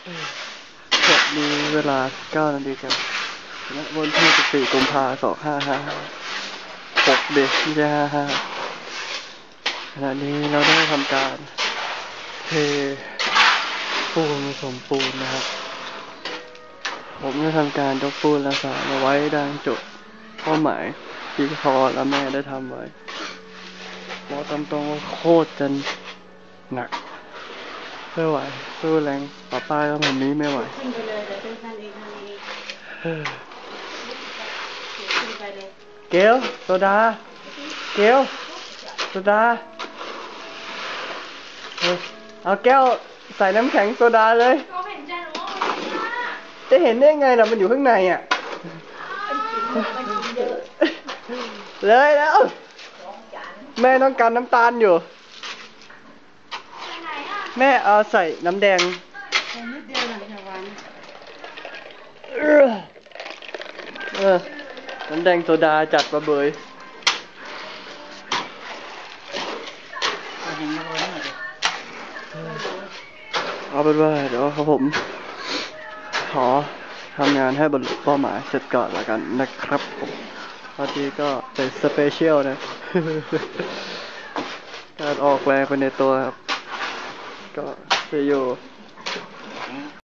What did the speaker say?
สวัสดีเวลา9นาฬิกาณวันที่14กุมภาพันธ์2555 6เด็กที่จะ55ขณะนี้เราได้ทำการเทปูนผสมปูนนะครับ ผมจะทำการยกปูนและสารมาไว้ดังจุดเป้าหมายที่พ่อและแม่ได้ทำไว้บอกตามตรงว่าโคตรจะหนัก ไม่ไหวสู้แรงป้าป้าก็แบบนี้ไม่ไหวขึ้นไปเลยเดี๋ยวเป็นทันเองทันเองเฮ้ยขึ้นไปเลยเกลโซดา เกลโซดาเอาแก้วใส่น้ำแข็งโซดาเลย จะเห็นได้ไงล่ะมันอยู่ข้างในอะ เลยแล้ว แม่ต้องการน้ำตาลอยู่ แม่เอาใส่น้ำแดงแค่นิดเดียวหน่อยค่ะวันเออเออน้ำแดงโซดาจัดมาเบยเอาหินมาโรยหน่อยดิเอาเป็นว่าเดี๋ยวครับผม ขอทำงานให้บรรลุเป้าหมายเสร็จก่อนแล้วกันนะครับผมพอดีก็เป็นสเปเชียลนะ การออกแรงไปในตัวครับ 这这又。